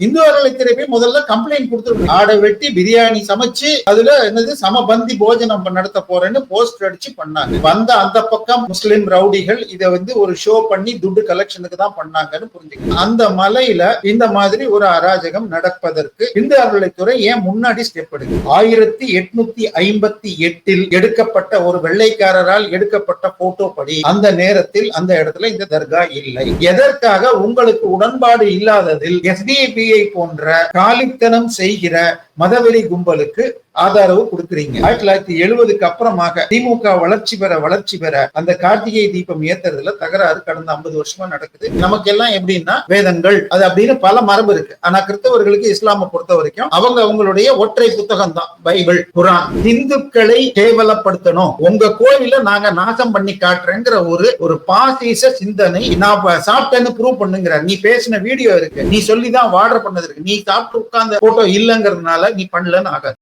இந்து அறநிலைத்துறை போய் முதல்ல கம்ப்ளைண்ட் கொடுத்துருக்கோம் ஆடை வெட்டி பிரியாணி சமைச்சு அதுல என்னது சமபந்தி போஜனம் நடத்த போறேன்னு போஸ்ட் அடிச்சு பண்ணாங்க. வந்த அந்த பக்கம் முஸ்லிம் ரவுடிகள் இதை வந்து ஒரு ஷோ பண்ணி துட்டு கலெக்ஷனுக்கு தான் பண்ணாங்கன்னு புரிஞ்சுக்கணும். அந்த மலையில இந்த மாதிரி ஒரு அராஜகம் நடப்பதற்கு இந்து அறநிலைத்துறை ஏன் முன்னாடி ஸ்டெப் எடுக்கு ஆயிரத்தி எட்நூத்தி ஐம்பத்தி எட்டில் எடுக்கப்பட்ட ஒரு வெள்ளைக்காரரால் எடுக்கப்பட்ட போட்டோ படி அந்த நேரத்தில் அந்த இடத்துல இந்த தர்கா இல்லை. எதற்காக? உங்களுக்கு உடன்பாடு இல்லாததில் எஸ்டிபி எஸ்டிபிஐ போன்ற காலித்தனம் செய்கிற மதவெறி கும்பலுக்கு ஆதரவு கொடுக்குறீங்க. ஆயிரத்தி தொள்ளாயிரத்தி எழுபதுக்கு அப்புறமாக திமுக வளர்ச்சி பெற வளர்ச்சி பெற அந்த கார்த்திகை தீபம் ஏத்துறதுல தகராறு கடந்த ஐம்பது வருஷமா நடக்குது. நமக்கு எல்லாம் எப்படின்னா வேதங்கள். அது அப்படின்னு பல மரபு இருக்கு. ஆனா கிறிஸ்தவர்களுக்கு இஸ்லாமை பொறுத்த வரைக்கும் அவங்க அவங்களுடைய ஒற்றை புத்தகம் தான் பைபிள் குரான். இந்துக்களை கேவலப்படுத்தணும். உங்க கோயில நாங்க நாசம் பண்ணி காட்டுறேங்கிற ஒரு ஒரு பாசிச சிந்தனை நான் சாப்பிட்டேன்னு ப்ரூவ் பண்ணுங்கிற நீ பேசின வீடியோ இருக்கு. நீ சொல்லிதான் வார்டர் பண்ணது இருக்கு. நீ சாப்பிட்டு உட்கார்ந்த போட்டோ இல்லைங்கிறதுனால நீ பண்ணலன்னு ஆகாது.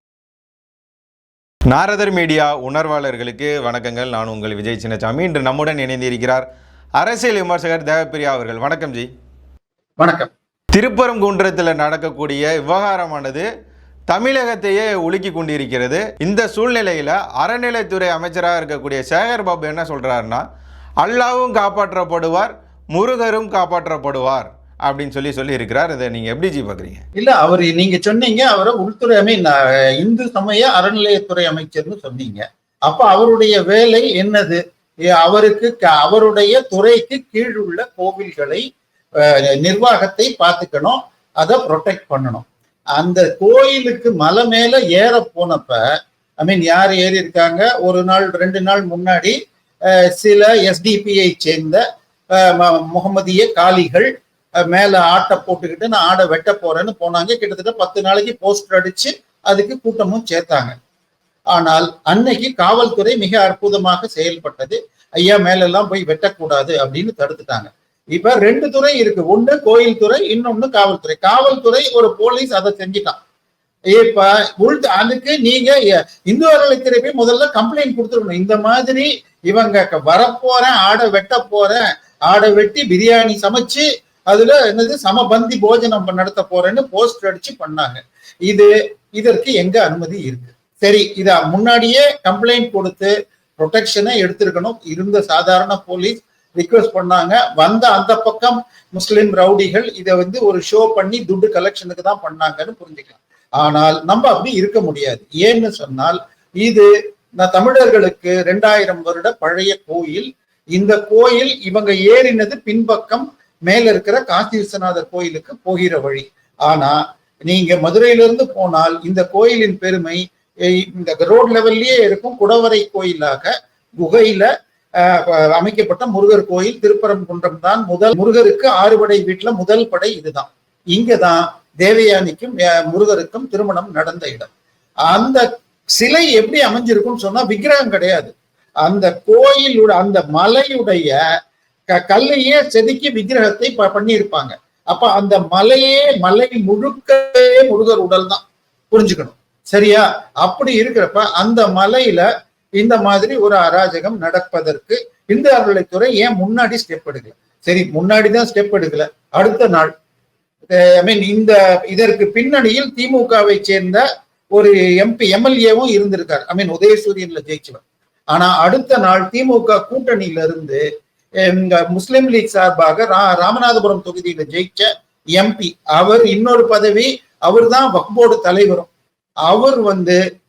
நாரதர் மீடியா உணர்வாளர்களுக்கு வணக்கங்கள். நான் உங்கள் விஜய் சின்னசாமி. இன்று நம்முடன் இணைந்திருக்கிறார் அரசியல் விமர்சகர் தேவப்பிரியா அவர்கள். வணக்கம் ஜி. வணக்கம். திருப்பரங்குன்றத்தில் நடக்கக்கூடிய விவகாரமானது தமிழகத்தையே உலுக்கி கொண்டிருக்கிறது. இந்த சூழ்நிலையில் அறநிலைத்துறை அமைச்சராக இருக்கக்கூடிய சேகர் பாபு என்ன சொல்றாருன்னா அல்லாவும் காப்பாற்றப்படுவார் முருகரும் காப்பாற்றப்படுவார். அப்படின்னு சொல்லி சொல்லி இருக்கிறார் இதை நீங்க எப்படி ஜி பாக்குறீங்க இல்ல அவர் நீங்க சொன்னீங்க அவரை உள்துறை அமை இந்து சமய அறநிலையத்துறை அமைச்சர்னு சொன்னீங்க. அப்ப அவருடைய வேலை என்னது? அவருக்கு க- அவருடைய துறைக்கு கீழ் உள்ள கோவில்களை நிர்வாகத்தை பார்த்துக்கணும் அதை ப்ரொடெக்ட் பண்ணணும். அந்த கோயிலுக்கு மலை மேல ஏற போனப்ப ஐ மீன் யார் ஏறி இருக்காங்க? ஒரு நாள் ரெண்டு நாள் முன்னாடி சில எஸ்டிபிஐ சேர்ந்த ம- முகமதிய காளிகள் மேல ஆட்டை போட்டுக்கிட்டு நான் ஆடை வெட்ட போறேன்னு போனாங்க. கிட்டத்தட்ட பத்து நாளைக்கு போஸ்டர் அடிச்சு அதுக்கு கூட்டமும் சேர்த்தாங்க. ஆனால் அன்னைக்கு காவல்துறை மிக அற்புதமாக செயல்பட்டது. ஐயா மேலெல்லாம் போய் வெட்டக்கூடாது அப்படின்னு தடுத்துட்டாங்க. இப்ப ரெண்டு துறை இருக்கு. ஒன்று கோயில் துறை இன்னொன்னு காவல்துறை. காவல்துறை ஒரு போலீஸ் அதை செஞ்சுட்டான். இப்ப உள் அதுக்கு நீங்க இந்து அறநிலைத்துறை போய் முதல்ல கம்ப்ளைண்ட் கொடுத்துருக்கணும். இந்த மாதிரி இவங்க வரப்போறேன் ஆடை வெட்ட போறேன். ஆடை வெட்டி பிரியாணி சமைச்சு அதுல என்னது சமபந்தி போஜனம் நடத்த போறேன்னு போஸ்டர் அடிச்சு பண்ணாங்க. இது இதற்கு எங்க அனுமதி இருக்கு? சரி இத முன்னாடியே கம்ப்ளைண்ட் கொடுத்து ப்ரொடெக்ஷனை எடுத்திருக்கணும். இருந்த சாதாரண போலீஸ் ரிக்வெஸ்ட் பண்ணாங்க. வந்த அந்த பக்கம் முஸ்லிம் ரவுடிகள் இதை வந்து ஒரு ஷோ பண்ணி துட்டு கலெக்ஷனுக்கு தான் பண்ணாங்கன்னு புரிஞ்சுக்கலாம். ஆனால் நம்ம அப்படி இருக்க முடியாது. ஏன்னு சொன்னால் இது நான் தமிழர்களுக்கு ரெண்டாயிரம் வருட பழைய கோயில். இந்த கோயில் இவங்க ஏறினது பின்பக்கம் மேல இருக்கிற காசி விஸ்வநாதர் கோயிலுக்கு போகிற வழி. ஆனா நீங்க மதுரையிலிருந்து போனால் இந்த கோயிலின் பெருமை இந்த ரோட் லெவல்லயே இருக்கும் குடவரை கோயிலாக குகையில அஹ், அமைக்கப்பட்ட முருகர் கோயில் திருப்பரங்குன்றம் தான் முதல் முருகருக்கு ஆறுபடை வீட்டுல முதல் படை இதுதான். இங்கதான் தேவயானிக்கும் முருகருக்கும் திருமணம் நடந்த இடம். அந்த சிலை எப்படி அமைஞ்சிருக்கும்னு சொன்னா விக்கிரகம் கிடையாது. அந்த கோயிலுடைய அந்த மலையுடைய கல்லையே செதுக்கி விக்கிரகத்தை பண்ணி பண்ணியிருப்பாங்க. அப்ப அந்த மலையே மலை முழுக்கவே முருகர் உடல் தான். புரிஞ்சுக்கணும். சரியா? அப்படி இருக்கிறப்ப அந்த மலையில இந்த மாதிரி ஒரு அராஜகம் நடப்பதற்கு இந்து அறநிலைத்துறை ஏன் முன்னாடி ஸ்டெப் எடுக்கல? சரி முன்னாடி தான் ஸ்டெப் எடுக்கல. அடுத்த நாள். ஐ மீன் இந்த இதற்கு பின்னணியில் திமுகவை சேர்ந்த ஒரு எம்பி எம்எல்ஏவும் இருந்திருக்காரு. ஐ மீன் உதயசூரியன்ல ஜெயிச்சவர். ஆனா அடுத்த நாள் திமுக கூட்டணியில இருந்து இந்த முஸ்லிம் லீக் சார்பாக ரா- ராமநாதபுரம் தொகுதியில ஜெயிச்ச எம்பி அவர் இன்னொரு பதவி அவர் தான் வக்போர்டு தலைவரும். அவர் வந்து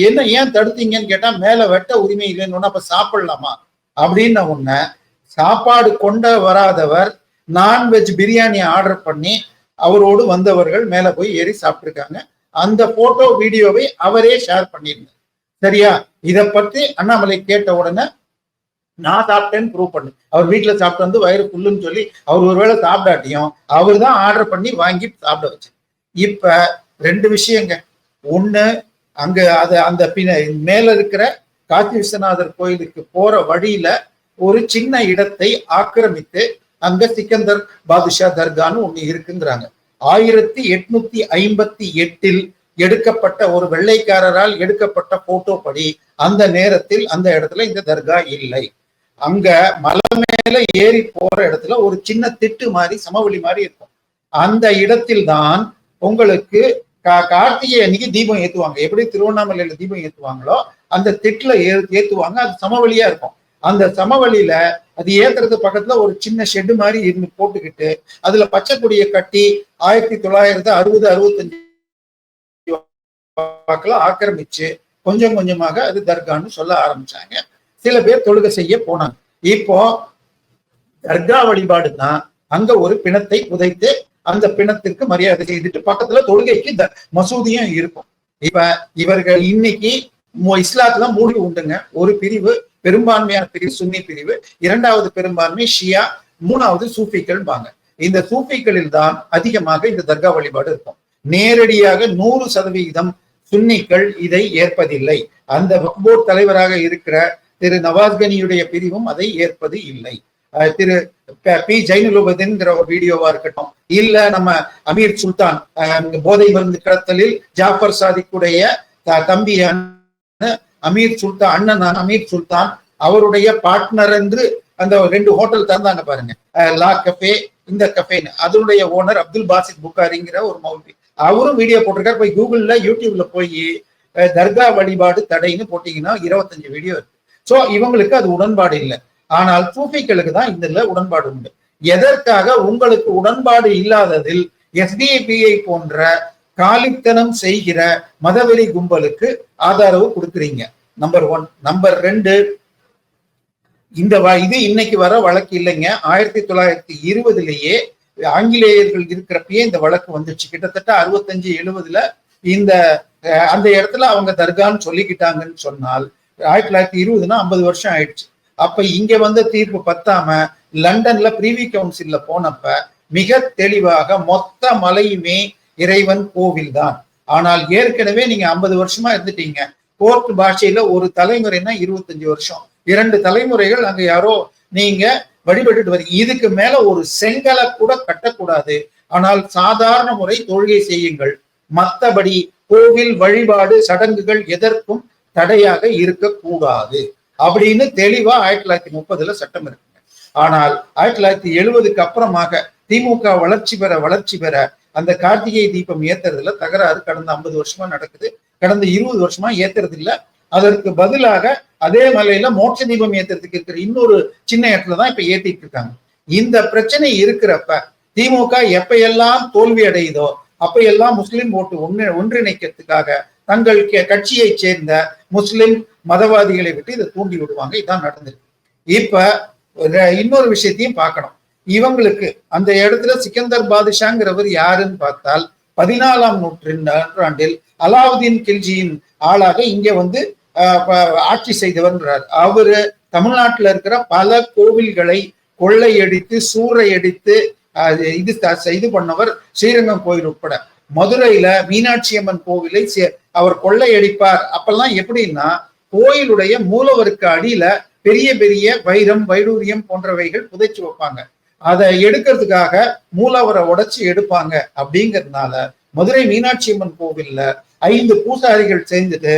என்ன ஏன் தடுத்தீங்கன்னு கேட்டா மேல வெட்ட உரிமை இல்லைன்னு அப்ப சாப்பிடலாமா? அப்படின்ன உன்ன சாப்பாடு கொண்ட வராதவர் நான்வெஜ் பிரியாணி ஆர்டர் பண்ணி அவரோடு வந்தவர்கள் மேல போய் ஏறி சாப்பிட்டுருக்காங்க. அந்த போட்டோ வீடியோவை அவரே ஷேர் பண்ணியிருந்தார். சரியா? இதை பற்றி அண்ணாமலை கேட்ட உடனே நான் சாப்பிட்டேன்னு ப்ரூவ் பண்ணு. அவர் வீட்டுல சாப்பிட்டு வந்து வயிறு புல்லுன்னு சொல்லி அவர் ஒருவேளை சாப்பிடாட்டியும் அவர் தான் ஆர்டர் பண்ணி வாங்கி சாப்பிட வச்சு இப்ப ரெண்டு விஷயங்க. ஒண்ணு அங்க அது அந்த பின்ன மேல இருக்கிற காசி விஸ்வநாதர் கோயிலுக்கு போற வழியில ஒரு சின்ன இடத்தை ஆக்கிரமித்து அங்க சிக்கந்தர் பாதுஷா தர்கான்னு ஒண்ணு இருக்குங்கிறாங்க. ஆயிரத்தி எட்நூத்தி ஐம்பத்தி எட்டில் எடுக்கப்பட்ட ஒரு வெள்ளைக்காரரால் எடுக்கப்பட்ட போட்டோ படி அந்த நேரத்தில் அந்த இடத்துல இந்த தர்கா இல்லை. அங்க மலை மேல ஏறி போற இடத்துல ஒரு சின்ன திட்டு மாதிரி சமவெளி மாதிரி இருக்கும். அந்த இடத்தில் தான் உங்களுக்கு கா- கார்த்திகை அன்னைக்கு தீபம் ஏத்துவாங்க. எப்படி திருவண்ணாமலையில தீபம் ஏத்துவாங்களோ அந்த திட்டுல ஏ ஏத்துவாங்க. அது சமவெளியா இருக்கும். அந்த சமவெளியில அது ஏத்துறது பக்கத்துல ஒரு சின்ன ஷெட் மாதிரி இருந்து போட்டுக்கிட்டு அதுல பச்சை கொடியை கட்டி ஆயிரத்தி தொள்ளாயிரத்தி அறுபது அறுபத்தஞ்சு ஆக்கிரமிச்சு கொஞ்சம் கொஞ்சமாக அது தர்கான்னு சொல்ல ஆரம்பிச்சாங்க. சில பேர் தொழுகை செய்ய போனாங்க. இப்போ தர்கா வழிபாடு தான் அங்க ஒரு பிணத்தை புதைத்து அந்த பிணத்திற்கு மரியாதை செய்துட்டு பக்கத்துல தொழுகைக்கு இந்த மசூதியும் இருக்கும். இப்ப இவர்கள் இன்னைக்கு இஸ்லாத்துல மூடி உண்டுங்க. ஒரு பிரிவு பெரும்பான்மையான பிரிவு சுன்னி பிரிவு இரண்டாவது பெரும்பான்மை ஷியா மூணாவது சூஃபிகள்பாங்க இந்த சூஃபிகளில் தான் அதிகமாக இந்த தர்கா வழிபாடு இருக்கும். நேரடியாக நூறு சதவிகிதம் சுன்னிகள் இதை ஏற்பதில்லை. அந்த வக்போர்ட் தலைவராக இருக்கிற திரு நவாஸ்கனியுடைய பிரிவும் அதை ஏற்பது இல்லை. திரு பி ஜைனுலுபதின்ங்கிற ஒரு வீடியோவா இருக்கட்டும் இல்ல நம்ம அமீர் சுல்தான் போதை மருந்து கடத்தலில் ஜாஃபர் சாதிக்குடைய தம்பி அண்ணன் அமீர் சுல்தான் அண்ணன் அமீர் சுல்தான் அவருடைய பார்ட்னர் என்று அந்த ரெண்டு ஹோட்டல் திறந்தாங்க பாருங்க. அஹ், லா கஃபே இந்த கஃபேன்னு அதனுடைய ஓனர் அப்துல் பாசித் புகாரிங்கிற ஒரு மௌலவி. அவரும் வீடியோ போட்டிருக்காரு போய் கூகுள்ல யூடியூப்ல போய் தர்கா வழிபாடு தடைன்னு போட்டீங்கன்னா இருபத்தஞ்சு வீடியோ இருக்கு. சோ இவங்களுக்கு அது உடன்பாடு இல்லை. ஆனால் சூஃபிகளுக்கு தான் இதுல உடன்பாடு உண்டு. எதற்காக உங்களுக்கு உடன்பாடு இல்லாததில் எஸ்டிபிஐ போன்ற காலித்தனம் செய்கிற மதவெறி கும்பலுக்கு ஆதரவு கொடுக்குறீங்க. நம்பர் ஒன் நம்பர் ரெண்டு இந்த வ- இது இன்னைக்கு வர வழக்கு இல்லைங்க. ஆயிரத்தி தொள்ளாயிரத்தி இருபதுலயே ஆங்கிலேயர்கள் இருக்கிறப்பயே இந்த வழக்கு வந்துச்சு. கிட்டத்தட்ட அறுபத்தஞ்சு எழுபதுல இந்த அந்த இடத்துல அவங்க தர்கான்னு சொல்லிக்கிட்டாங்கன்னு சொன்னால் ஆயிரத்தி தொள்ளாயிரத்தி இருபதுனா ஐம்பது வருஷம் ஆயிடுச்சு. அப்ப இங்க வந்த தீர்ப்பு பத்தாம லண்டன்ல பிரிவி கவுன்சில்ல போனப்ப மிக தெளிவாக மொத்த மலையுமே இறைவன் கோவில் தான். ஆனால் ஏற்கனவே நீங்க ஐம்பது வருஷமா இருந்துட்டீங்க. கோர்ட் பாஷையில ஒரு தலைமுறைனா இருபத்தஞ்சு வருஷம். இரண்டு தலைமுறைகள் அங்க யாரோ நீங்க வழிபட்டுட்டு வரீங்க இதுக்கு மேல ஒரு செங்கலை கூட கட்டக்கூடாது. ஆனால் சாதாரண முறை தொழுகை செய்யுங்கள். மத்தபடி கோவில் வழிபாடு சடங்குகள் எதற்கும் தடையாக இருக்கக்கூடாது அப்படின்னு தெளிவா ஆயிரத்தி தொள்ளாயிரத்தி முப்பதுல சட்டம் இருக்குங்க. ஆனால் ஆயிரத்தி தொள்ளாயிரத்தி எழுபதுக்கு அப்புறமாக திமுக வளர்ச்சி பெற வளர்ச்சி பெற அந்த கார்த்திகை தீபம் ஏத்துறதுல தகராறு கடந்த ஐம்பது வருஷமா நடக்குது. கடந்த இருபது வருஷமா ஏத்துறது இல்ல அதற்கு பதிலாக அதே மலையில மோட்ச தீபம் ஏத்துறதுக்கு இருக்கிற இன்னொரு சின்ன இடத்துல தான் இப்ப ஏத்திட்டு இருக்காங்க. இந்த பிரச்சனை இருக்கிறப்ப திமுக எப்ப தோல்வி அடையுதோ அப்ப எல்லாம் முஸ்லிம் ஓட்டு ஒன்று ஒன்றிணைக்கிறதுக்காக தங்கள் கட்சியை சேர்ந்த முஸ்லிம் மதவாதிகளை விட்டு இதை தூண்டி விடுவாங்க. இதான் நடந்திருக்கு. இப்ப இன்னொரு விஷயத்தையும் பார்க்கணும். இவங்களுக்கு அந்த இடத்துல சிக்கந்தர் பாதுஷாங்கிறவர் யாருன்னு பார்த்தால் பதினாலாம் நூற்று நூற்றாண்டில் அலாவுதீன் கில்ஜியின் ஆளாக இங்க வந்து ஆஹ், ஆட்சி செய்தவர்ன்றார். அவரு தமிழ்நாட்டுல இருக்கிற பல கோவில்களை கொள்ளையடித்து சூறையடித்து இது இது பண்ணவர் ஸ்ரீரங்கம் கோயில் உட்பட. மதுரையில மீனாட்சி அம்மன் கோவிலை சே- அவர் கொள்ளையடிப்பார். அப்பெல்லாம் எப்படின்னா கோயிலுடைய மூலவருக்கு அடியில பெரிய பெரிய வைரம் வைடூரியம் போன்றவைகள் புதைச்சு வைப்பாங்க. அதை எடுக்கிறதுக்காக மூலவரை உடைச்சு எடுப்பாங்க. அப்படிங்கறதுனால மதுரை மீனாட்சி அம்மன் கோவில்ல ஐந்து பூசாரிகள் சேர்ந்துட்டு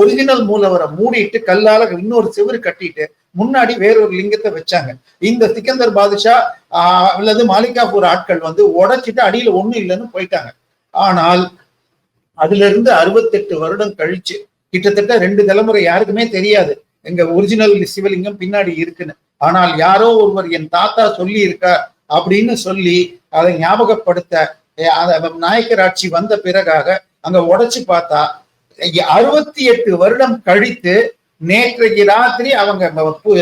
ஒரிஜினல் மூலவரை மூடிட்டு கல்லால இன்னொரு செவுரு கட்டிட்டு முன்னாடி வேறொரு லிங்கத்தை வச்சாங்க. இந்த சிக்கந்தர் பாதுஷா ஆஹ், அல்லது மாலிகாபூர் ஆட்கள் வந்து உடைச்சிட்டு அடியில ஒண்ணும் இல்லைன்னு போயிட்டாங்க. ஆனால் அதுல இருந்து அறுபத்தெட்டு வருடம் கழிச்சு கிட்டத்தட்ட ரெண்டு தலைமுறை யாருக்குமே தெரியாது. எங்க ஒரிஜினல் சிவலிங்கம் பின்னாடி இருக்குன்னு. ஆனால் யாரோ ஒருவர் என் தாத்தா சொல்லி இருக்கார் அப்படின்னு சொல்லி அதை ஞாபகப்படுத்த அஹ், நாயக்கர் ஆட்சி வந்த பிறகாக அங்க உடைச்சு பார்த்தா அறுபத்தி எட்டு வருடம் கழித்து நேற்றைக்கு ராத்திரி அவங்க பூ-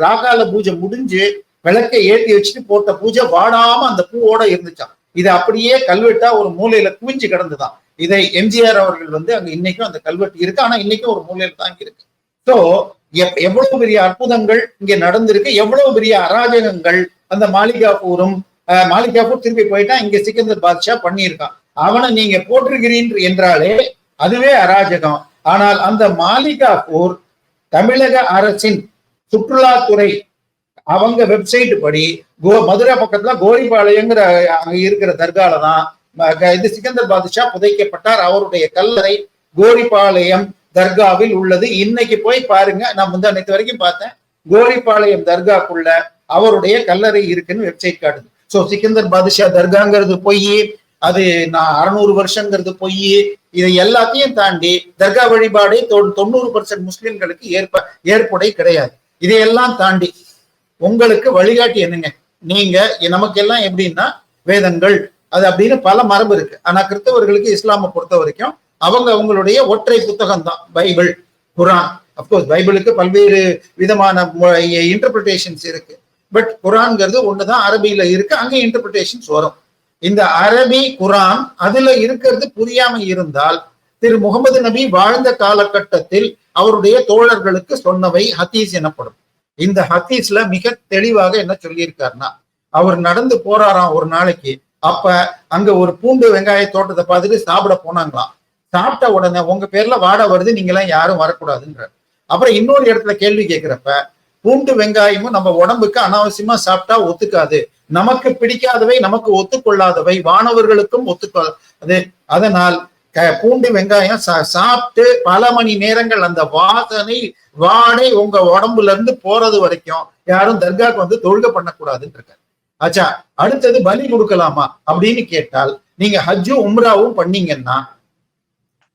ராகால பூஜை முடிஞ்சு விளக்கை ஏற்றி வச்சுட்டு போட்ட பூஜை வாடாம அந்த பூவோட இருந்துச்சான் இது அப்படியே கல்வெட்டா ஒரு மூலையில குவிஞ்சு கிடந்துதான். இதை எம்ஜிஆர் அவர்கள் வந்து அங்க இன்னைக்கும் அந்த கல்வெட்டு இருக்கு. ஆனா இன்னைக்கும் ஒரு மூலையில தான் இருக்கு. ஸோ எவ்வளவு பெரிய அற்புதங்கள் இங்க நடந்திருக்கு. எவ்வளவு பெரிய அராஜகங்கள் அந்த மாளிகாபூரும் அஹ், மாளிகாபூர் திருப்பி போயிட்டா இங்க சிக்கந்தர் பாத்ஷா பண்ணியிருக்கான். அவனை நீங்க போட்டிருக்கிறீன் என்றாலே அதுவே அராஜகம். ஆனால் அந்த மாளிகாபூர் தமிழக அரசின் சுற்றுலாத்துறை அவங்க வெப்சைட் படி கோ மதுரை பக்கத்துல கோரிபாளையங்கிற அங்க இருக்கிற தர்கால தான் இது சிக்கந்தர் பாதுஷா புதைக்கப்பட்டார். அவருடைய கல்லறை கோரிபாளையம் தர்காவில் உள்ளது. இன்னைக்கு போய் பாருங்க. நான் முந்தா நேற்று வரைக்கும் பார்த்தேன். கோரிபாளையம் தர்காக்குள்ள அவருடைய கல்லறை இருக்குன்னு வெப்சைட் காட்டுது. சோ சிக்கந்தர் பாதுஷா தர்காங்கிறது பொய் அது நான் அறுநூறு வருஷங்கிறது பொய் இதை எல்லாத்தையும் தாண்டி தர்கா வழிபாடு தொண்ணூறு பர்சன்ட் முஸ்லிம்களுக்கு ஏற்ப ஏற்புடை கிடையாது. இதையெல்லாம் தாண்டி உங்களுக்கு வழிகாட்டி என்னங்க? நீங்க நமக்கு எல்லாம் எப்படின்னா வேதங்கள் அது அப்படின்னு பல மரபு இருக்கு. ஆனா கிறிஸ்தவர்களுக்கு இஸ்லாமை பொறுத்த வரைக்கும் அவங்க அவங்களுடைய ஒற்றை புத்தகம் தான் பைபிள் குரான். அப்கோர்ஸ் பைபிளுக்கு பல்வேறு விதமான இன்டர்பிரிட்டேஷன்ஸ் இருக்கு. பட் குரான்ங்கிறது ஒண்ணுதான் அரபியில இருக்கு அங்கே இன்டர்பிரிட்டேஷன்ஸ் வரும். இந்த அரபி குரான் அதுல இருக்கிறது புரியாம இருந்தால் திரு முகமது நபி வாழ்ந்த காலகட்டத்தில் அவருடைய தோழர்களுக்கு சொன்னவை ஹதீஸ் எனப்படும். இந்த ஹதீஸ்ல மிக தெளிவாக என்ன சொல்லியிருக்காருன்னா அவர் நடந்து போறாராம் ஒரு நாளைக்கு அப்ப அங்க ஒரு பூண்டு வெங்காய தோட்டத்தை பார்த்துட்டு சாப்பிட போனாங்களாம் சாப்பிட்ட உடனே உங்க பேர்ல வாட வருது நீங்க எல்லாம் யாரும் வரக்கூடாதுன்ற அப்புறம் இன்னொரு இடத்துல கேள்வி கேட்கிறப்ப பூண்டு வெங்காயமும் நம்ம உடம்புக்கு அனாவசியமா சாப்பிட்டா ஒத்துக்காது. நமக்கு பிடிக்காதவை நமக்கு ஒத்துக்கொள்ளாதவை வானவர்களுக்கும் ஒத்துக்கொள்ளாது அதனால் க- பூண்டு வெங்காயம் சா- சாப்பிட்டு பல மணி நேரங்கள் அந்த வாசனை வாடை உங்க உடம்புல இருந்து போறது வரைக்கும் யாரும் தர்காக்கு வந்து தொழுகை பண்ணக்கூடாதுன்னு இருக்காரு ஆச்சா அடுத்தது பலி கொடுக்கலாமா அப்படின்னு கேட்டால் நீங்க ஹஜ்ஜும் உம்ராவும் பண்ணீங்கன்னா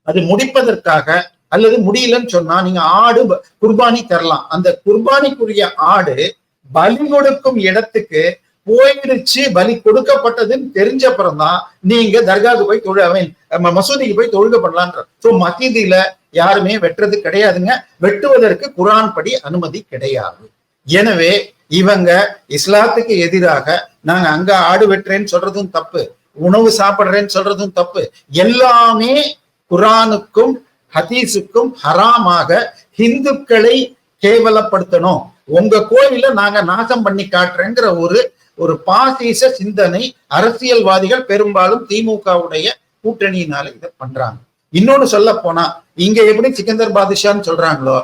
அது முடிப்பதற்காக அல்லது முடியலன்னு சொன்னா நீங்க ஆடு குர்பானி தரலாம். அந்த குர்பானிக்குரிய ஆடு பலி கொடுக்கும் இடத்துக்கு போயிடுச்சு பலி கொடுக்கப்பட்டதுன்னு தெரிஞ்ச அப்புறம் தான் நீங்க தர்காவுக்கு போய் தொழில் I மசூதிக்கு போய் தொழுக பண்ணலான்ற சோ மசீதியில யாருமே வெட்டுறது கிடையாதுங்க. வெட்டுவதற்கு குரான் படி அனுமதி கிடையாது. எனவே இவங்க இஸ்லாத்துக்கு எதிராக நாங்க அங்க ஆடு வெட்டுறேன்னு சொல்றதும் தப்பு உணவு சாப்பிடுறேன்னு சொல்றதும் தப்பு. எல்லாமே குரானுக்கும் ஹதீஸுக்கும் ஹராமாக ஹிந்துக்களை கேவலப்படுத்தணும். உங்க கோயில நாங்க நாசம் பண்ணி காட்டுறேங்கிற ஒரு ஒரு பாசிச சிந்தனை அரசியல்வாதிகள் பெரும்பாலும் திமுகவுடைய கூட்டணியினால இதை பண்றாங்க. இன்னொன்னு சொல்ல போனா இங்க எப்படி சிக்கந்தர் பாதுஷான்னு சொல்றாங்களோ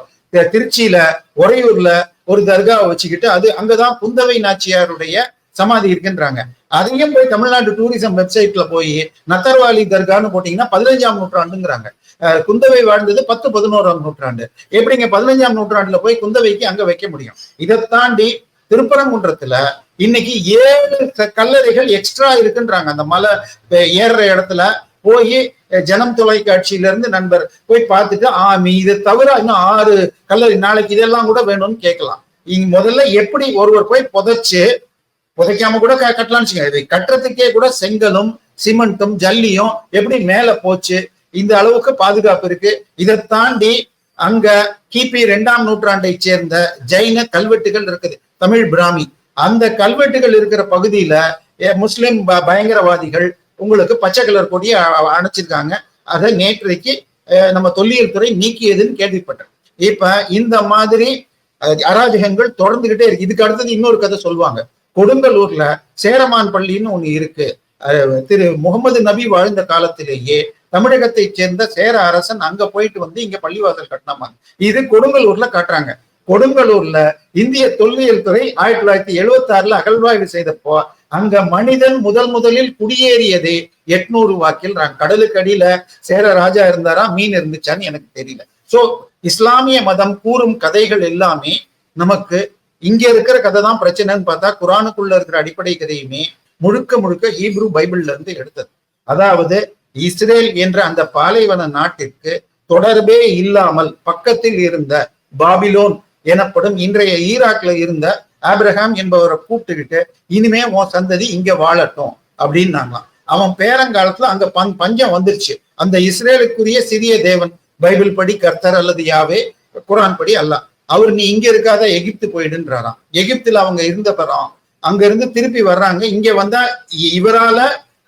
திருச்சியில உறையூர்ல ஒரு தர்காவை வச்சுக்கிட்டு அது அங்கதான் குந்தவை நாச்சியாருடைய சமாதி இருக்குன்றாங்க. அதையும் போய் தமிழ்நாடு டூரிசம் வெப்சைட்ல போய் நத்தர்வாலி தர்கான்னு போட்டீங்கன்னா பதினஞ்சாம் நூற்றாண்டுங்கிறாங்க. குந்தவை வாழ்ந்தது பத்து பதினோராம் நூற்றாண்டு. எப்படிங்க பதினஞ்சாம் நூற்றாண்டுல போய் குந்தவைக்கு அங்க வைக்க முடியும்? இதை தாண்டி திருப்பரங்குன்றத்துல இன்னைக்கு ஏழு கல்லறைகள் எக்ஸ்ட்ரா இருக்குன்றாங்க. அந்த மலை ஏறுற இடத்துல போய் ஜனம் தொலைக்காட்சியில இருந்து நண்பர் போய் பார்த்துட்டு ஆமி இதை தவிர இன்னும் ஆறு கல்லறை நாளைக்கு இதெல்லாம் கூட வேணும்னு கேட்கலாம். இங்க முதல்ல எப்படி ஒருவர் போய் புதைச்சு புதைக்காம கூட க- கட்டலாம்னு இது கட்டுறதுக்கே கூட செங்கலும் சிமெண்ட்டும் ஜல்லியும் எப்படி மேல போச்சு இந்த அளவுக்கு பாதுகாப்பு இருக்கு. இதை தாண்டி அங்க கிபி இரண்டாம் நூற்றாண்டை சேர்ந்த ஜைன கல்வெட்டுகள் இருக்குது தமிழ் பிராமி. அந்த கல்வெட்டுகள் இருக்கிற பகுதியில முஸ்லிம் ப- பயங்கரவாதிகள் உங்களுக்கு பச்சை கலர் கொடியை அணைச்சிருக்காங்க. அதை நேற்றைக்கு நம்ம தொல்லியல் துறை நீக்கியதுன்னு கேள்விப்பட்டேன். இப்ப இந்த மாதிரி அராஜகங்கள் தொடர்ந்துகிட்டே இருக்கு. இதுக்கு அடுத்தது இன்னொரு கதை சொல்லுவாங்க. கொடுங்கலூர்ல சேரமான் பள்ளின்னு ஒண்ணு இருக்கு. திரு முகமது நபி வாழ்ந்த காலத்திலேயே தமிழகத்தை சேர்ந்த சேர அரசன் அங்க போயிட்டு வந்து இங்க பள்ளிவாசல் கட்டினாங்க இது கொடுங்கலூர்ல காட்டுறாங்க. கொடுங்கலூர்ல இந்திய தொல்லியல் துறை ஆயிரத்தி தொள்ளாயிரத்தி எழுபத்தி ஆறுல அகழ்வாய்வு செய்தப்போ அங்க மனிதன் முதல் முதலில் குடியேறியதே. எட்நூறு வாக்கில் நான் கடலுக்கு அடியில சேர ராஜா இருந்தாரா? மீன் இருந்துச்சான்னு எனக்கு தெரியல. சோ இஸ்லாமிய மதம் கூறும் கதைகள் எல்லாமே நமக்கு இங்க இருக்கிற கதை தான் பிரச்சனைன்னு பார்த்தா குரானுக்குள்ள இருக்கிற அடிப்படை கதையுமே முழுக்க முழுக்க ஹீப்ரு பைபிள்ல இருந்து எடுத்தது. அதாவது இஸ்ரேல் என்ற அந்த பாலைவன நாட்டிற்கு தொடர்பே இல்லாமல் பக்கத்தில் இருந்த பாபிலோன் எனப்படும் இன்றைய ஈராக்ல இருந்த ஆப்ரஹாம் என்பவரை கூப்பிட்டுக்கிட்டு இனிமே உன் சந்ததி இங்க வாழட்டும் அப்படின்னாங்களாம். அவன் பேரங்காலத்துல அங்க பங் பஞ்சம் வந்துருச்சு. அந்த இஸ்ரேலுக்குரிய சிறிய தேவன் பைபிள் படி கர்த்தர் அல்லது யாவே குரான் படி அல்ல. அவர் நீ இங்க இருக்காத எகிப்து போயிடுன்றாராம். எகிப்துல அவங்க இருந்தப்பறம் அங்க இருந்து திருப்பி வர்றாங்க. இங்க வந்தா இ- இவரால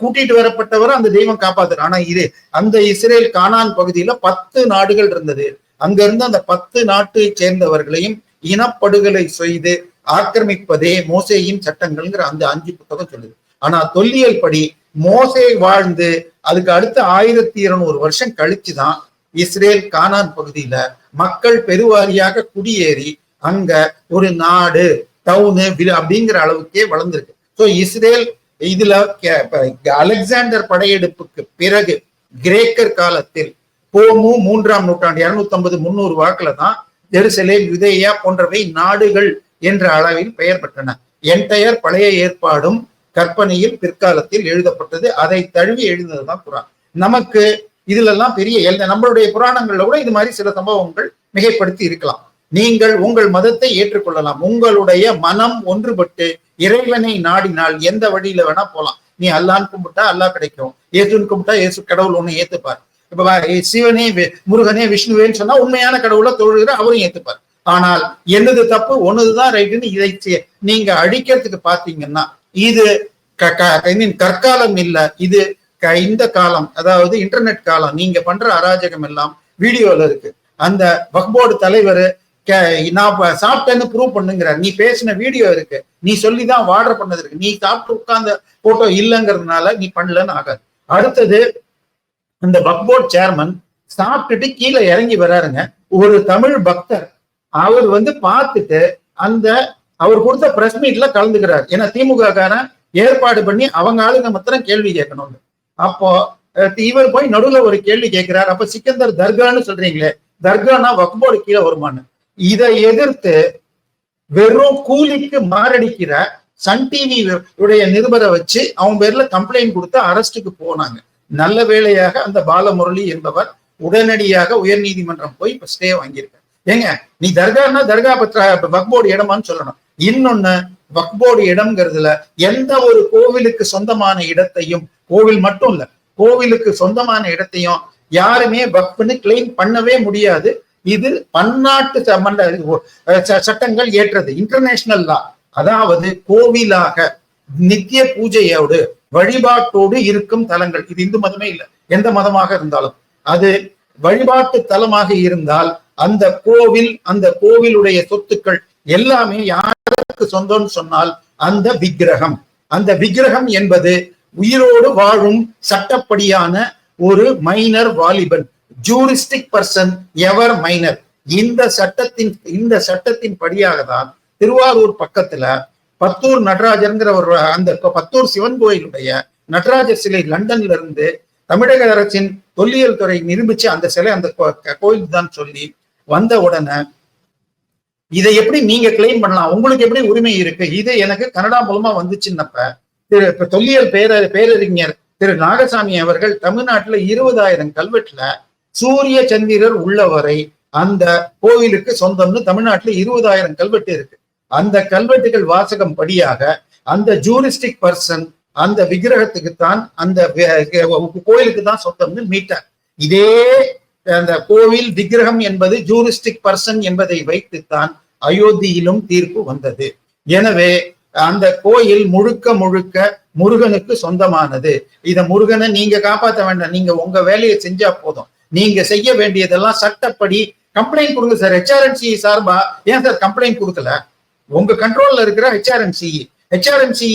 கூட்டிட்டு வரப்பட்டவர் அந்த தெய்வம் காப்பாத்துற ஆனா இது அந்த இஸ்ரேல் கானான் பகுதியில பத்து நாடுகள் இருந்தது. அங்க இருந்து அந்த பத்து நாட்டை சேர்ந்தவர்களையும் இனப்படுகொலை செய்து ஆக்கிரமிப்பதே மோசேயின் சட்டங்கள்ங்கிற அந்த அஞ்சு புத்தகம் சொல்லுது. ஆனா தொல்லியல் படி மோசே வாழ்ந்து அதுக்கு அடுத்த ஆயிரத்தி இருநூறு வருஷம் கழிச்சுதான் இஸ்ரேல் கானான் பகுதியில மக்கள் பெருவாரியாக குடியேறி அங்க ஒரு நாடு டவுனு அப்படிங்கிற அளவுக்கே வளர்ந்துருக்கு. ஸோ இஸ்ரேல் இதுல கே- அலெக்சாண்டர் படையெடுப்புக்கு பிறகு கிரேக்கர் காலத்தில் போமு மூன்றாம் நூற்றாண்டு இருநூத்தி ஐம்பது முன்னூறு வாக்குல தான் ஜெருசலேம் யுதேயா போன்றவை நாடுகள் என்ற அளவில் பெயர் பெற்றன. என்டையர் பழைய ஏற்பாடும் கற்பனையில் பிற்காலத்தில் எழுதப்பட்டது. அதை தழுவி எழுதினதுதான் குரான். நமக்கு இதுல எல்லாம் பெரிய எல்லை நம்மளுடைய புராணங்கள்ல கூட இது மாதிரி சில சம்பவங்கள் மிகைப்படுத்தி இருக்கலாம். நீங்கள் உங்கள் மதத்தை ஏற்றுக்கொள்ளலாம். உங்களுடைய மனம் ஒன்றுபட்டு இறைவனை நாடினால் எந்த வழியில வேணா போலாம். நீ அல்லான்னு கும்பிட்டா அல்லாஹ் கிடைக்கும். ஏசுன்னு கும்பிட்டா ஏசு கடவுள் ஒண்ணு ஏத்துப்பார். இப்ப வா- சிவனே முருகனே விஷ்ணுவேன்னு சொன்னா உண்மையான கடவுளை தொழுகிற அவரும் ஏத்துப்பார். ஆனால் என்னது தப்பு? ஒன்னதுதான் ரைட்டுன்னு இதை நீங்க அழிக்கிறதுக்கு பாத்தீங்கன்னா இது க- க- கற்காலம் இல்ல. இது க- இந்த காலம் அதாவது இன்டர்நெட் காலம். நீங்க பண்ற அராஜகம் எல்லாம் வீடியோல இருக்கு. அந்த வக்போர்டு தலைவர் நான் சாப்பிட்டேன்னு ப்ரூவ் பண்ணுங்கிற நீ பேசின வீடியோ இருக்கு. நீ சொல்லிதான் ஆர்டர் பண்ணது இருக்கு. நீ சாப்பிட்டு உட்கார்ந்த போட்டோ இல்லைங்கிறதுனால நீ பண்ணலன்னு ஆகாது. அடுத்தது இந்த வக்போர்ட் சேர்மன் சாப்பிட்டுட்டு கீழே இறங்கி வராருங்க. ஒரு தமிழ் பக்தர் அவர் வந்து பார்த்துட்டு அந்த அவர் கொடுத்த பிரஸ் மீட்ல கலந்துக்கிறார். ஏன்னா திமுக காரன் ஏற்பாடு பண்ணி அவங்க ஆளுங்க மாத்திரம் கேள்வி கேட்கணும்னு அப்போ இவர் போய் நடுவுல ஒரு கேள்வி கேட்கிறார். அப்ப சிக்கந்தர் தர்கான்னு சொல்றீங்களே தர்கானா வக்போடு கீழே வருமான்னு. இதை எதிர்த்து வெறும் கூலிக்கு மாரடிக்கிற சன் டிவி உடைய நிருபரை வச்சு அவன் பேர்ல கம்ப்ளைண்ட் கொடுத்து அரஸ்டுக்கு போனாங்க. நல்ல வேளையாக அந்த பாலமுரளி என்பவர் உடனடியாக உயர் நீதிமன்றம் போய் இப்ப ஸ்டே வாங்கியிருக்கார். ஏங்க நீ தர்கான்னா தர்கா பத்ரா வக்போர்டு இடமான்னு சொல்லணும். இன்னொன்னு வக்போர்டு இடம்ங்கிறதுல எந்த ஒரு கோவிலுக்கு சொந்தமான இடத்தையும் கோவில் மட்டும் இல்ல கோவிலுக்கு சொந்தமான இடத்தையும் யாருமே வக்ஃப்னு கிளைம் பண்ணவே முடியாது. இது பன்னாட்டு சம்பந்த ச- சட்டங்கள் ஏற்றது. இன்டர்நேஷனல் லா அதாவது கோவிலாக நித்திய பூஜையோடு வழிபாட்டோடு இருக்கும் தலங்கள். இது இந்து மதமே இல்லை. எந்த மதமாக இருந்தாலும். அது வழிபாட்டு தலமாக இருந்தால் அந்த கோவில் அந்த கோவிலுடைய சொத்துக்கள் எல்லாமே யாருக்கு சொந்தம்னு சொன்னால் அந்த விக்கிரகம். அந்த விக்கிரகம் என்பது உயிரோடு வாழும் சட்டப்படியான ஒரு மைனர் வாலிபன். ஜூரிஸ்டிக் பர்சன் எவர் மைனர் இந்த சட்டத்தின் இந்த சட்டத்தின் படியாக தான் திருவாரூர் பக்கத்துல பத்தூர் நடராஜருங்கிற ஒரு அந்த பத்தூர் சிவன் கோயிலுடைய நடராஜர் சிலை லண்டன்ல இருந்து தமிழக அரசின் தொல்லியல் துறை நிரூபிச்சு அந்த சிலை அந்த கோயில் தான் சொல்லி வந்த உடனே இதை எப்படி நீங்க கிளைம் பண்ணலாம்? உங்களுக்கு எப்படி உரிமை இருக்கு? இது எனக்கு கனடா மூலமா வந்துச்சுன்னப்ப திரு தொல்லியல் பேர பேரறிஞர் திரு நாகசாமி அவர்கள் தமிழ்நாட்டுல இருபதாயிரம் கல்வெட்டுல சூரிய சந்திரர் உள்ளவரை அந்த கோவிலுக்கு சொந்தம்னு தமிழ்நாட்டுல இருபதாயிரம் கல்வெட்டு இருக்கு. அந்த கல்வெட்டுகள் வாசகம் படியாக அந்த ஜூரிஸ்டிக் பர்சன் அந்த விக்கிரகத்துக்கு தான் அந்த கோயிலுக்கு தான் சொந்தம்னு மீட்டார். இதே அந்த கோவில் விக்கிரகம் என்பது ஜூரிஸ்டிக் பர்சன் என்பதை வைத்துத்தான் அயோத்தியிலும் தீர்ப்பு வந்தது. எனவே அந்த கோயில் முழுக்க முழுக்க முருகனுக்கு சொந்தமானது. இத முருகனை நீங்க காப்பாற்ற வேண்டாம். நீங்க உங்க வேலையை செஞ்சா போதும். நீங்க செய்ய வேண்டியதெல்லாம் சட்டப்படி கம்ப்ளைண்ட் கொடுங்க சார் ஹெச்ஆர்என்சி சார்பா? ஏன் சார் கம்ப்ளைண்ட் கொடுக்கல? உங்க கண்ட்ரோல்ல இருக்கிற ஹெச்ஆர்என்சி ஹெச்ஆர்என்சி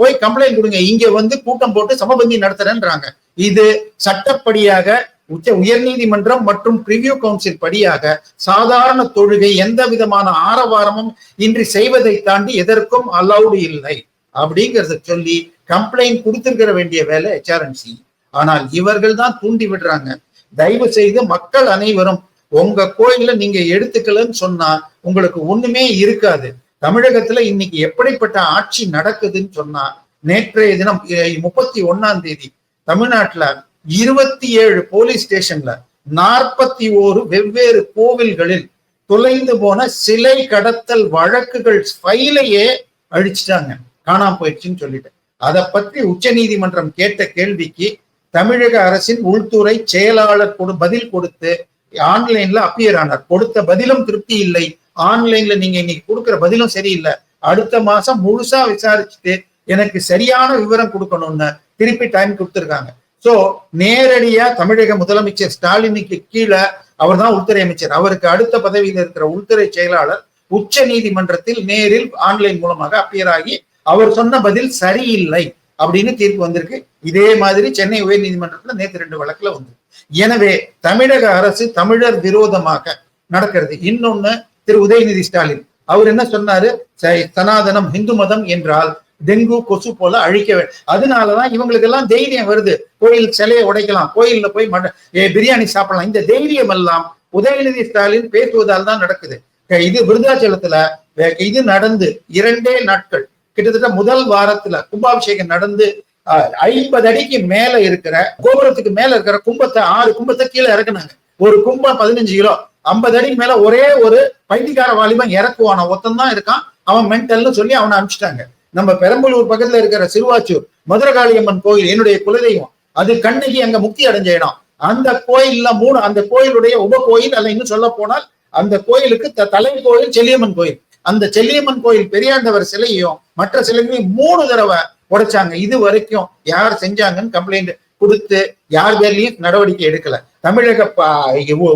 போய் கம்ப்ளைண்ட் கொடுங்க. இங்க வந்து கூட்டம் போட்டு சமபந்தி நடத்துறேன்றாங்க. இது சட்டப்படியாக உச்ச உயர்நீதிமன்றம் மற்றும் பிரிவியூ கவுன்சில் படியாக சாதாரண தொழுகை எந்த விதமான ஆரவாரமும் இன்றி செய்வதை தாண்டி எதற்கும் அலௌடு இல்லை. அப்படிங்கறத சொல்லி கம்ப்ளைண்ட் கொடுத்திருக்கிற வேண்டிய வேலை ஹெச்ஆர்என்சி ஆனால் இவர்கள் தான் தூண்டி விடுறாங்க. தயவு செய்து மக்கள் அனைவரும் உங்க கோயில நீங்க எடுத்துக்கலன்னு சொன்னா உங்களுக்கு ஒண்ணுமே இருக்காது. தமிழகத்துல இன்னைக்கு எப்படிப்பட்ட ஆட்சி நடக்குதுன்னு சொன்னா நேற்றைய தினம் முப்பத்தி ஒன்னாம் தேதி தமிழ்நாட்டுல இருபத்தி ஏழு போலீஸ் ஸ்டேஷன்ல நாற்பத்தி ஓரு வெவ்வேறு கோவில்களில் தொலைந்து போன சிலை கடத்தல் வழக்குகள் ஃபைலையே அழிச்சிட்டாங்க. காணாம போயிடுச்சுன்னு சொல்லிட்டு. அதை பற்றி உச்சநீதிமன்றம் கேட்ட கேள்விக்கு தமிழக அரசின் உள்துறை செயலாளர் கொடு பதில் கொடுத்து ஆன்லைன்ல அப்பியர் ஆனார். கொடுத்த பதிலும் திருப்தி இல்லை. ஆன்லைன்ல நீங்க இன்னைக்கு கொடுக்குற பதிலும் சரியில்லை. அடுத்த மாசம் முழுசா விசாரிச்சுட்டு எனக்கு சரியான விவரம் கொடுக்கணும்னு திருப்பி டைம் கொடுத்துருக்காங்க. சோ நேரடியா தமிழக முதலமைச்சர் ஸ்டாலினுக்கு கீழே அவர் தான் உள்துறை அமைச்சர். அவருக்கு அடுத்த பதவியில் இருக்கிற உள்துறை செயலாளர் உச்ச நீதிமன்றத்தில் நேரில் ஆன்லைன் மூலமாக அப்பியர் ஆகி அவர் சொன்ன பதில் சரியில்லை அப்படின்னு தீர்ப்பு வந்திருக்கு. இதே மாதிரி சென்னை உயர் நீதிமன்றத்துல நேற்று ரெண்டு வழக்குல வந்து எனவே தமிழக அரசு தமிழர் விரோதமாக நடக்கிறது. இன்னொன்னு திரு. உதயநிதி ஸ்டாலின். அவர் என்ன சொன்னாரு? சனாதனம் இந்து மதம் என்றால் டெங்கு கொசு போல அழிக்க அதனாலதான் இவங்களுக்கு எல்லாம் தைரியம் வருது. கோயில் சிலையை உடைக்கலாம் கோயில்ல போய் பிரியாணி சாப்பிடலாம். இந்த தைரியம் எல்லாம் உதயநிதி ஸ்டாலின் பேசுவதால் தான் நடக்குது. இது விருதாச்சலத்துல இது நடந்து இரண்டே நாட்கள். கிட்டத்தட்ட முதல் வாரத்துல கும்பாபிஷேகம் நடந்து ஐம்பது அடிக்கு மேல இருக்கிற கோபுரத்துக்கு மேல இருக்கிற கும்பத்தை ஆறு கும்பத்தை கீழே இறக்குனாங்க. ஒரு கும்பம் பதினஞ்சு கிலோ. ஐம்பது அடிக்கு மேல ஒரே ஒரு பைத்தியக்கார வாலிபன் இறக்குவான. ஒருத்தன் தான் இருக்கான். அவன் மென்டல்னு சொல்லி அவனை அனுப்பிச்சிட்டாங்க. நம்ம பெரம்பலூர் பக்கத்துல இருக்கிற சிறுவாச்சூர் மதுரகாளியம்மன் கோயில் என்னுடைய குலதெய்வம். அது கண்ணகி அங்க முக்தி அடைஞ்ச இடம். அந்த கோயில்ல மூணு அந்த கோயிலுடைய உப கோயில் அல்ல இன்னும் சொல்ல போனால் அந்த கோயிலுக்கு த- தலை கோயில் செல்லியம்மன் கோயில். அந்த செல்லியம்மன் கோயில் பெரியாண்டவர் சிலையும் மற்ற சிலைகளையும் மூணு தடவை உடைச்சாங்க. இது வரைக்கும் யார் செஞ்சாங்கன்னு கம்ப்ளைண்ட் கொடுத்து யார் பேர்லயும் நடவடிக்கை எடுக்கல. தமிழக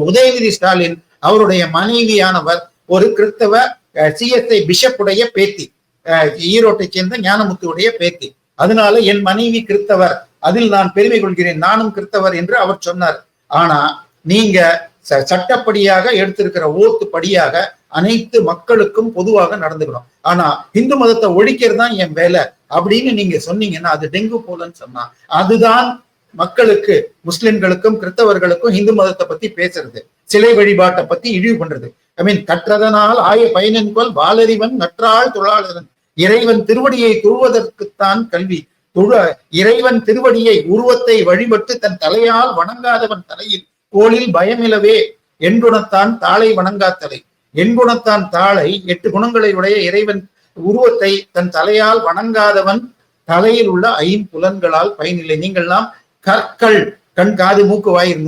உதயநிதி ஸ்டாலின் அவருடைய மனைவியானவர் ஒரு கிறிஸ்தவ சிஎஸ்ஐ பிஷப்புடைய பேத்தி. ஈரோட்டை சேர்ந்த ஞானமுத்துவுடைய பேத்தி. அதனால என் மனைவி கிறித்தவர் அதில் நான் பெருமை கொள்கிறேன் நானும் கிறித்தவர் என்று அவர் சொன்னார். ஆனா நீங்க ச- சட்டப்படியாக எடுத்திருக்கிற ஓத்து படியாக அனைத்து மக்களுக்கும் பொதுவாக நடந்துக்கணும். ஆனா இந்து மதத்தை ஒழிக்கிறது தான் என் வேலை அப்படின்னு நீங்க சொன்னீங்கன்னா அது டெங்கு போலன்னு சொன்னா அதுதான் மக்களுக்கு முஸ்லிம்களுக்கும் கிறிஸ்தவர்களுக்கும் இந்து மதத்தை பத்தி பேசுறது. சிலை வழிபாட்டை பத்தி இழிவு பண்றது. ஐ மீன் கற்றதனால் ஆய பயனென்கொள் வாலறிவன் நற்றாள் தொழாளரன் இறைவன் திருவடியை துருவதற்குத்தான் கல்வி. துழ இறைவன் திருவடியை உருவத்தை வழிபட்டு தன் தலையால் வணங்காதவன் தலையில் கோளில் பயமிலவே எண்குணத்தான் தாளை வணங்காத்தலை. எண்குணத்தான் தாளை எட்டு குணங்களை உடைய இறைவன் உருவத்தை தன் தலையால் வணங்காதவன் தலையில் உள்ள ஐம்புலன்களால் பயனில்லை. நீங்கள்லாம் கற்கள் கண் காது மூக்கு வாய்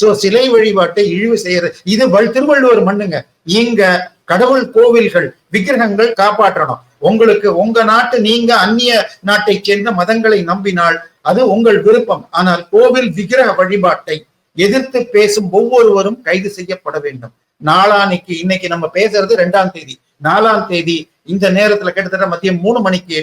சோ சிலை வழிபாட்டை இழிவு செய்யறது இது வள்- திருவள்ளுவர் மண்ணுங்க. இங்க கடவுள் கோவில்கள் விக்கிரகங்கள் காப்பாற்றணும். உங்களுக்கு உங்க நாட்டு நீங்க அந்நிய நாட்டை சேர்ந்த மதங்களை நம்பினால் அது உங்கள் விருப்பம். ஆனால் கோவில் விக்கிரக வழிபாட்டை எதிர்த்து பேசும் ஒவ்வொருவரும் கைது செய்யப்பட வேண்டும். நாளானைக்கு இன்னைக்கு நம்ம பேசுறது ரெண்டாம் தேதி. நாலாம் தேதி இந்த நேரத்துல கிட்டத்தட்ட மதியம் மூணு மணிக்கு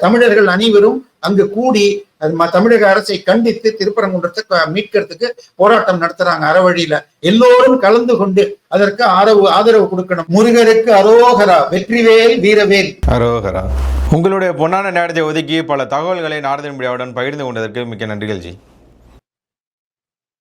தமிழர்கள் அனைவரும் அங்கு கூடி ம- தமிழக அரசை கண்டித்து திருப்பரங்குன்றத்தை மீட்கிறதுக்கு போராட்டம் நடத்துறாங்க அறவழியில எல்லோரும் கலந்து கொண்டு அதற்கு ஆதரவு ஆதரவு கொடுக்கணும். முருகருக்கு அரோகரா வெற்றிவேல் வீரவேல். அரோகரா. உங்களுடைய பொன்னான நேரத்தை ஒதுக்கி பல தகவல்களை நாரதன் மீடியாவுடன் பகிர்ந்து கொண்டதற்கு மிக்க நன்றிகள் ஜி.